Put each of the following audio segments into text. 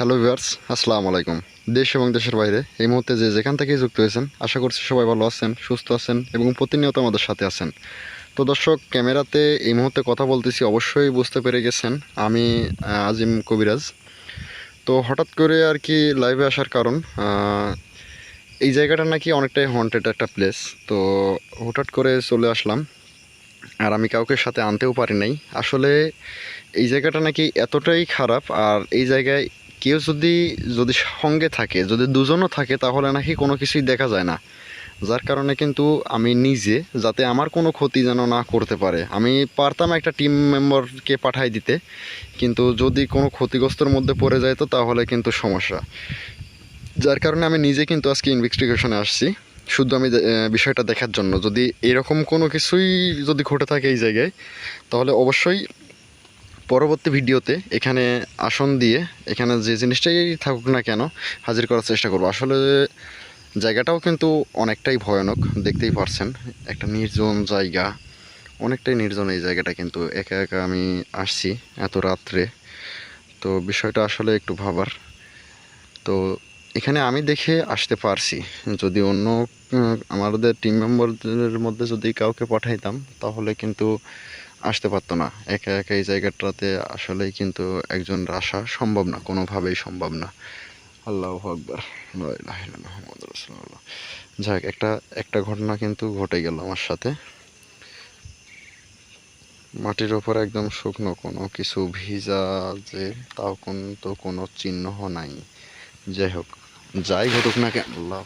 Hello viewers আসসালামু আলাইকুম দেশ এবং দেশের বাইরে, এই মুহূর্তে যে যেখান থেকেই যুক্ত হয়েছেন, আশা করছি সবাই ভালো আছেন, সুস্থ আছেন এবং প্রতিনিয়ত আমাদের সাথে আছেন। তো দর্শক, ক্যামেরাতে এই মুহূর্তে কথা বলতেছি, অবশ্যই বুঝতে পেরে গেছেন আমি আজিম কবিরাজ। তো হঠাৎ করে আর কি লাইভে আসার কারণ এই জায়গাটা নাকি অনেকটাই হন্টেড একটা প্লেস তো হঠাৎ করে চলে আসলাম, আর আমি কাউকে সাথে আনতেও পারি নাই। আসলে এই জায়গাটা নাকি এতটাই খারাপ, আর এই জায়গায় কেউ যদি যদি সঙ্গে থাকে, যদি দুজনও থাকে, তাহলে নাকি কোনো কিছুই দেখা যায় না। যার কারণে কিন্তু আমি নিজে, যাতে আমার কোনো ক্ষতি যেন না করতে পারে। আমি পারতাম একটা টিম মেম্বারকে পাঠাই দিতে, কিন্তু যদি কোনো ক্ষতিগ্রস্তর মধ্যে পড়ে যায় তো তাহলে কিন্তু সমস্যা। যার কারণে আমি নিজে কিন্তু আজকে ইনভেস্টিগেশনে আসছি। শুধু আমি বিষয়টা দেখার জন্য। যদি এরকম কোনো কিছুই যদি ঘটে থাকে এই জায়গায়, তাহলে অবশ্যই পরবর্তী ভিডিওতে এখানে আসন দিয়ে এখানে যে জিনিসটাই থাকুক না কেন হাজির করার চেষ্টা করব। আসলে জায়গাটাও কিন্তু অনেকটাই ভয়ানক, দেখতেই পারছেন। একটা নির্জন জায়গা, অনেকটাই নির্জন এই জায়গাটা কিন্তু। একা একা আমি আসছি এত রাত্রে। তো বিষয়টা আসলে একটু ভাবার। তো এখানে আমি দেখে আসতে পারছি। যদি অন্য আমাদের টিম মেম্বারদের মধ্যে যদি কাউকে পাঠাইতাম, তাহলে কিন্তু আসতে পারতো না। একা একা এই জায়গাটাতে আসলেই কিন্তু একজন আসা সম্ভব না, কোনোভাবেই সম্ভব না। আল্লাহ আকবর। মোহাম্মদ রসুল্লাহ যাক, একটা একটা ঘটনা কিন্তু ঘটে গেল আমার সাথে। মাটির ওপর একদম শুকনো কোনো কিছু ভিজা যে তাও কিন্তু কোনো চিহ্ন নাই। যাই হোক, যাই ঘটুক না কেন, আল্লাহ।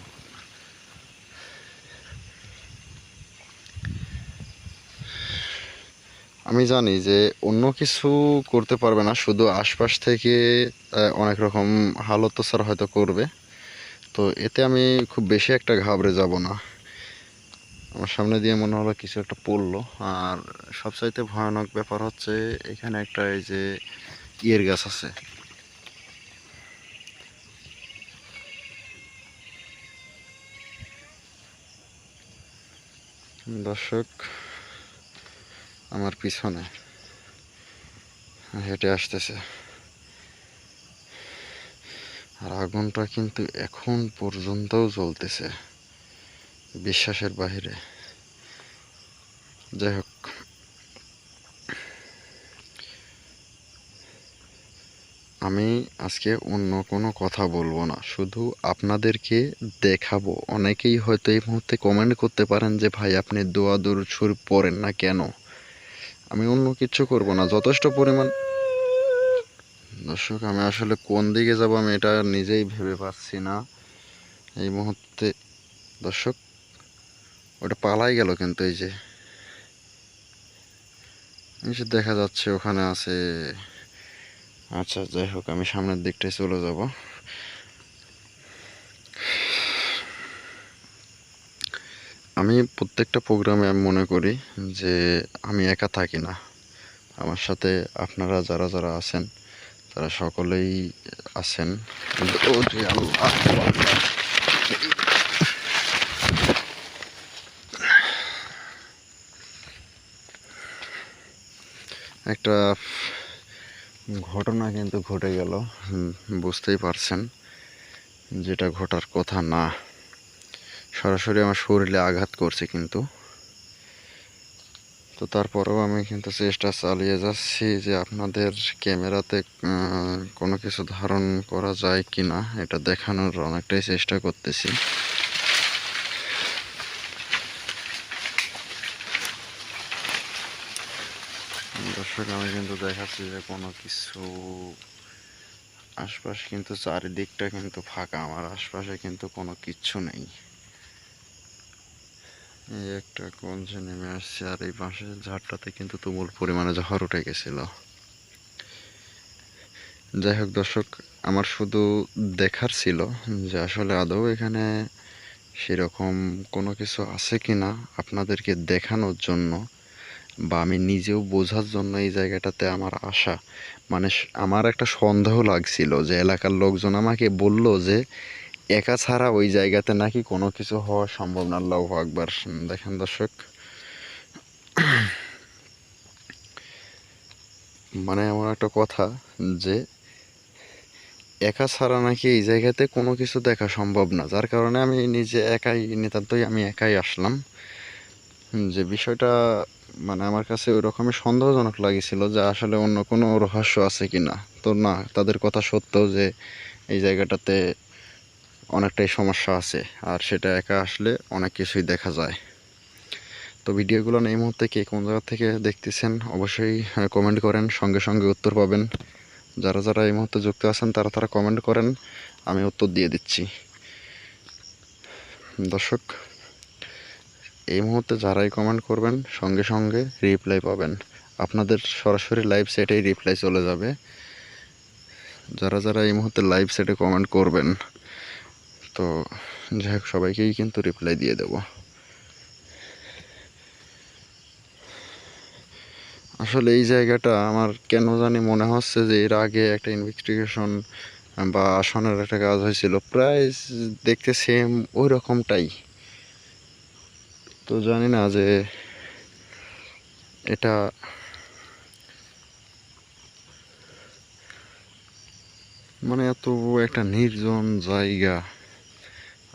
আমি জানি যে অন্য কিছু করতে পারবে না, শুধু আশপাশ থেকে অনেক রকম হালতসার হয়তো করবে। তো এতে আমি খুব বেশি একটা ঘাবড়ে যাব না। আমার সামনে দিয়ে মনে হলো কিছু একটা পড়ল। আর সবচাইতে ভয়ানক ব্যাপার হচ্ছে এখানে একটা এই যে ইয়ের গাছ আছে। দর্শক আমার পিছনে। হেঁটে আসতেছে। আর আগুনটা কিন্তু এখন পর্যন্তও জ্বলতেছে বিশ্বাসের বাহিরে। যাই হোক। আমি আজকে অন্য কোনো কথা বলব না, শুধু আপনাদেরকে দেখাবো। অনেকেই হয়তো এই মুহূর্তে কমেন্ট করতে পারেন যে, ভাই, আপনি দোয়া দরুদ শরীফ পড়েন না কেন? আমি অন্য কিছু করব না, যথেষ্ট পরিমাণ। দর্শক, আমি আসলে কোন দিকে যাব আমি এটা নিজেই ভেবে পাচ্ছি না। এই মুহূর্তে, দর্শক, ওটা পালাই গেল কিন্তু এই যে। দেখা যাচ্ছে ওখানে আছে। আচ্ছা যাই হোক, আমি সামনের দিকটায় চলে যাব। আমি প্রত্যেকটা প্রোগ্রামে আমি মনে করি যে আমি একা থাকি না। আমার সাথে আপনারা যারা যারা আছেন, তারা সকলেই আছেন। একটা ঘটনা কিন্তু ঘটে গেল বুঝতেই পারছেন, যেটা ঘটার কথা না। সরাসরি আমার শরীরে আঘাত করছে কিন্তু। তো তারপরেও আমি কিন্তু চেষ্টা চালিয়ে যাচ্ছি যে আপনাদের ক্যামেরাতে কোনো কিছু ধারণ করা যায় কি না এটা দেখানোর অনেকটাই চেষ্টা করতেছি। দর্শক, আমি কিন্তু দেখাচ্ছি যে কোনো কিছু আশপাশ কিন্তু চারিদিকটা কিন্তু ফাঁকা, আমার আশপাশে কিন্তু কোনো কিচ্ছু নেই। এই একটা কঞ্চে নেমে আসছে আর এই পাশের ঝাড়টাতে কিন্তু তুমুল পরিমাণে ঝড় উঠে গেছিল। যাই হোক দর্শক, আমার শুধু দেখার ছিল যে আসলে আদৌ এখানে সেরকম কোনো কিছু আছে কি না আপনাদেরকে দেখানোর জন্য বা আমি নিজেও বোঝার জন্য এই জায়গাটাতে আমার আসা মানে আমার একটা সন্দেহ লাগছিল যে এলাকার লোকজন আমাকে বলল যে একা ছাড়া ওই জায়গাতে নাকি কোনো কিছু হওয়া সম্ভব না। আল্লাহ আকবার। দেখেন দর্শক। মানে এমন একটা কথা যে, একা ছাড়া নাকি এই জায়গাতে কোনো কিছু দেখা সম্ভব না। যার কারণে আমি নিজে একাই, নিতান্তই আমি একাই আসলাম। যে বিষয়টা মানে আমার কাছে ওই রকমই সন্দেহজনক লাগছিল যে আসলে অন্য কোনো রহস্য আছে কি না তো না, তাদের কথা সত্য যে এই জায়গাটাতে অনেকটাই সমস্যা আছে, আর সেটা একা আসলে অনেক কিছুই দেখা যায়। তো ভিডিওগুলো এই মুহূর্তে কে কোন জায়গা থেকে দেখতেছেন, অবশ্যই কমেন্ট করেন, সঙ্গে সঙ্গে উত্তর পাবেন। যারা যারা এই মুহূর্তে যুক্ত আছেন, তারা তারা কমেন্ট করেন, আমি উত্তর দিয়ে দিচ্ছি। দর্শক, এই মুহূর্তে যারাই কমেন্ট করবেন, সঙ্গে সঙ্গে রিপ্লাই পাবেন। আপনাদের সরাসরি লাইভ সেটেই রিপ্লাই চলে যাবে। যারা যারা এই মুহূর্তে লাইভ সেটে কমেন্ট করবেন তো যাই হোক সবাইকেই কিন্তু রিপ্লাই দিয়ে দেব। আসলে এই জায়গাটা আমার কেন জানি মনে হচ্ছে যে এর আগে একটা ইনভেস্টিগেশন বা আসনের একটা কাজ হয়েছিল, প্রায় দেখতে সেম ওই রকমটাই তো জানি না যে এটা মানে এত একটা নির্জন জায়গা।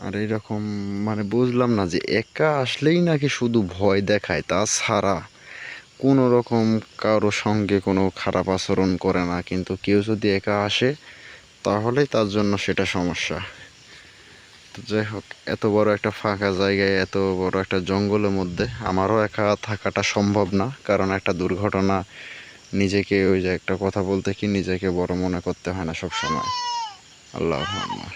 আর এরকম মানে বুঝলাম না যে একা আসলেই নাকি শুধু ভয় দেখায়, তাছাড়া কোনো রকম কারও সঙ্গে কোনো খারাপ আচরণ করে না। কিন্তু কেউ যদি একা আসে, তাহলেই তার জন্য সেটা সমস্যা। তো যাই হোক, এত বড় একটা ফাঁকা জায়গায়, এত বড় একটা জঙ্গলের মধ্যে আমারও একা থাকাটা সম্ভব না। কারণ একটা দুর্ঘটনা নিজেকে, ওই যে একটা কথা বলতে কি, নিজেকে বড় মনে করতে হয় না সব সময় আল্লাহ আকবার।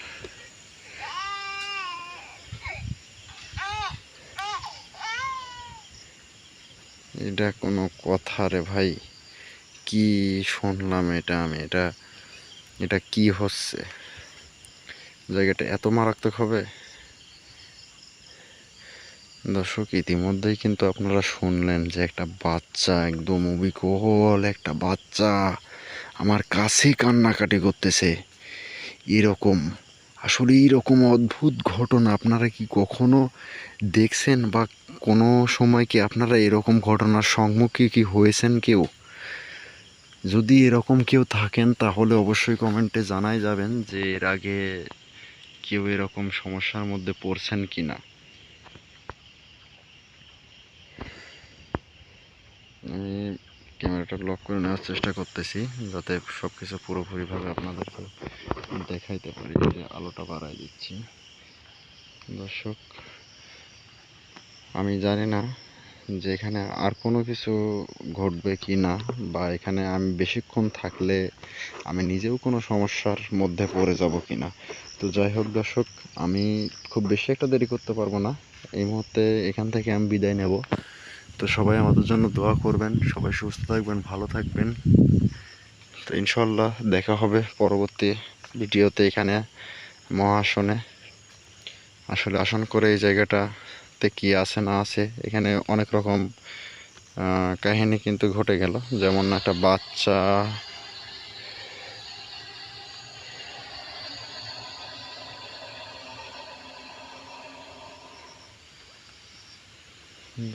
এটা কোনো কথা রে ভাই। কি শুনলাম এটা আমি? এটা এটা কি হচ্ছে? জায়গাটা এত মারাত্মক হবে? দর্শক, ইতিমধ্যেই কিন্তু আপনারা শুনলেন যে একটা বাচ্চা, একদম অবিকল একটা বাচ্চা, আমার কাছেই কান্নাকাটি করতেছে। এরকম আসলে এইরকম অদ্ভুত ঘটনা আপনারা কি কখনো দেখছেন বা কোনো সময় কি আপনারা এরকম ঘটনার সম্মুখীন কি হয়েছেন কেউ? যদি এরকম কেউ থাকেন তাহলে অবশ্যই কমেন্টে জানাই যাবেন যে এর আগে কেউ এরকম সমস্যার মধ্যে পড়ছেন কি না ক্যামেরাটা লক করে নেওয়ার চেষ্টা করতেছি, যাতে সব কিছু পুরোপুরিভাবে আপনাদেরকে দেখাইতে পারি, যে আলোটা বাড়াই দিচ্ছি। দর্শক, আমি জানি না যে এখানে আর কোনো কিছু ঘটবে কি না, বা এখানে আমি বেশিক্ষণ থাকলে আমি নিজেও কোনো সমস্যার মধ্যে পড়ে যাব কি না। তো যাই হোক দর্শক, আমি খুব বেশি একটা দেরি করতে পারব না। এই মুহূর্তে এখান থেকে আমি বিদায় নেব। তো সবাই আমাদের জন্য দোয়া করবেন, সবাই সুস্থ থাকবেন, ভালো থাকবেন। তো ইনশাল্লাহ দেখা হবে পরবর্তী ভিডিওতে এখানে মহাসনে। আসলে আসন করে এই জায়গাটাতে কি আছে না আছে, এখানে অনেক রকম কাহিনী কিন্তু ঘটে গেল। যেমন একটা বাচ্চা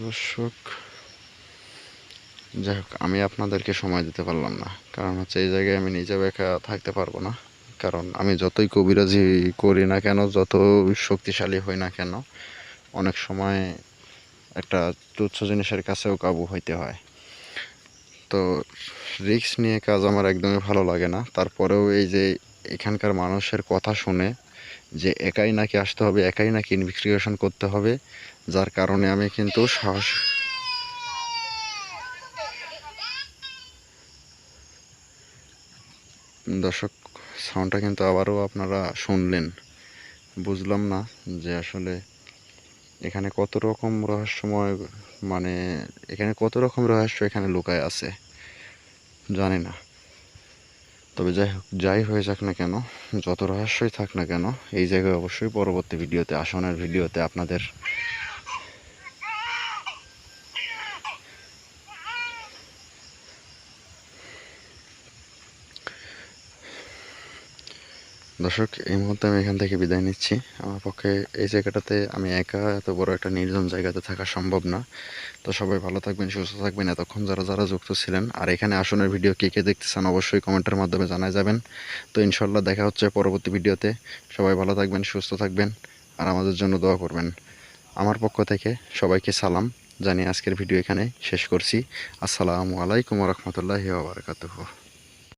দর্শক, যাই হোক, আমি আপনাদেরকে সময় দিতে পারলাম না। কারণ হচ্ছে এই জায়গায় আমি নিজেও একা থাকতে পারব না। কারণ আমি যতই কবিরাজি করি না কেন যত শক্তিশালী হই না কেন, অনেক সময় একটা তুচ্ছ জিনিসের কাছেও কাবু হইতে হয়। তো রিস্ক নিয়ে কাজ আমার একদমই ভালো লাগে না। তারপরেও এই যে এখানকার মানুষের কথা শুনে যে একাই নাকি আসতে হবে, একাই নাকি ইনভেস্টিগেশন করতে হবে, যার কারণে আমি কিন্তু সাহস দর্শক সাউন্ডটা কিন্তু আবারও আপনারা শুনলেন। বুঝলাম না যে আসলে এখানে কত রকম রহস্যময় মানে এখানে কত রকম রহস্য এখানে লুকায় আছে, জানি না। তবে যাই হোক, যাই হয়ে যাক না কেন, যত রহস্যই থাক না কেন, এই জায়গায় অবশ্যই পরবর্তী ভিডিওতে, আসনের ভিডিওতে আপনাদের দর্শক, এই মুহূর্তে আমি এখান থেকে বিদায় নিচ্ছি। আমার পক্ষে এই জায়গাটাতে আমি একা এত বড় একটা নির্জন জায়গাতে থাকা সম্ভব না। তো সবাই ভালো থাকবেন, সুস্থ থাকবেন। এতক্ষণ যারা যারা যুক্ত ছিলেন আর এখানে আসনের ভিডিও কে কে দেখতেছেন অবশ্যই কমেন্টের মাধ্যমে জানাই যাবেন। তো ইনশাল্লাহ দেখা হচ্ছে পরবর্তী ভিডিওতে। সবাই ভালো থাকবেন, সুস্থ থাকবেন আর আমাদের জন্য দোয়া করবেন। আমার পক্ষ থেকে সবাইকে সালাম। জানিয়ে আজকের ভিডিও এখানে শেষ করছি। আসসালামু আলাইকুম রহমতুল্লাহি বারকাতুহ।